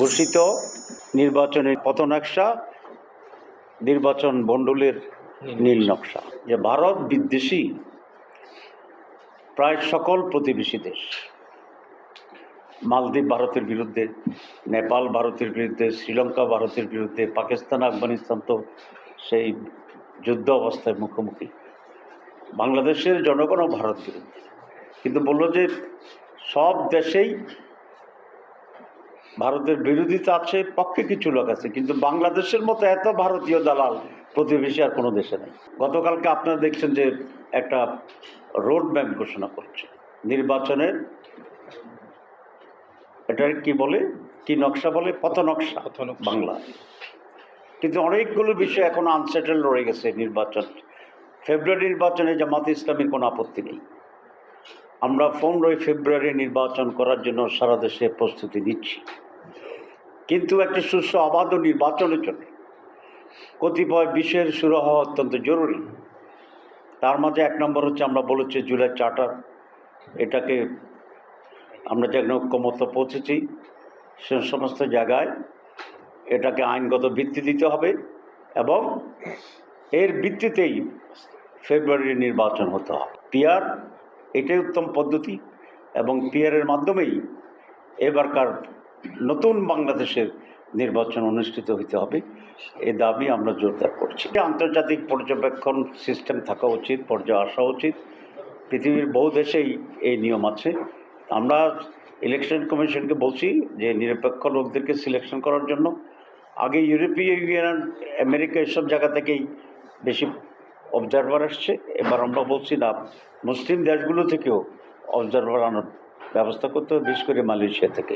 ঘোষিত নির্বাচনের পথনকশা নির্বাচন মণ্ডলের নীল নকশা। যে ভারত বিদ্বেষী প্রায় সকল প্রতিবেশী দেশ মালদ্বীপ ভারতের বিরুদ্ধে নেপাল ভারতের বিরুদ্ধে শ্রীলঙ্কা ভারতের বিরুদ্ধে পাকিস্তান আফগানিস্তান তো সেই যুদ্ধ অবস্থায় মুখোমুখি। বাংলাদেশের জনগণও ভারত বিরুদ্ধে। কিন্তু বলল যে সব দেশেই ভারতের বিরোধিতা আছে পক্ষে কিছু লোক আছে কিন্তু বাংলাদেশের মতো এত ভারতীয় দালাল প্রতিবেশী আর কোনো দেশে নেই। গতকালকে আপনারা দেখছেন যে একটা রোড ম্যাপ ঘোষণা করছে। নির্বাচনের এটা কি বলে? কি নকশা বলে? পথ নকশা। বাংলা। কিন্তু অনেকগুলো বিষয় এখন আনসেটেল রয়ে গেছে নির্বাচন। ফেব্রুয়ারি নির্বাচনে জামাত ইসলামের কোনো আপত্তি নেই। আমরা ফোন পনেরোই ফেব্রুয়ারি নির্বাচন করার জন্য সারা দেশে প্রস্তুতি নিচ্ছি। কিন্তু একটি সুস্থ অবাধ নির্বাচনের জন্য কতিপয় বিষয়ের শুরু হওয়া অত্যন্ত জরুরি। তার মাঝে এক নম্বর হচ্ছে আমরা বলেছি জুলাই চার্টার, এটাকে আমরা যেখানে ঐক্যমত পৌঁছেছি সে সমস্ত জায়গায় এটাকে আইনগত ভিত্তি দিতে হবে এবং এর ভিত্তিতেই ফেব্রুয়ারির নির্বাচন হতে হবে। পিয়ার এটাই উত্তম পদ্ধতি এবং পিয়ারের মাধ্যমেই এবারকার নতুন বাংলাদেশের নির্বাচন অনুষ্ঠিত হতে হবে। এ দাবি আমরা জোরদার করছি। আন্তর্জাতিক পর্যবেক্ষণ সিস্টেম থাকা উচিত, পর্যায়ে আসা উচিত। পৃথিবীর বহু দেশেই এই নিয়ম আছে। আমরা ইলেকশন কমিশনকে বলছি যে নিরপেক্ষ লোকদেরকে সিলেকশন করার জন্য। আগে ইউরোপীয় ইউনিয়ন, আমেরিকা এসব জায়গা থেকেই বেশি অবজারভার আসছে। এবার আমরা বলছি, না, মুসলিম দেশগুলো থেকেও অবজারভার আনার ব্যবস্থা করতে হবে, বিশেষ করে মালয়েশিয়া থেকে।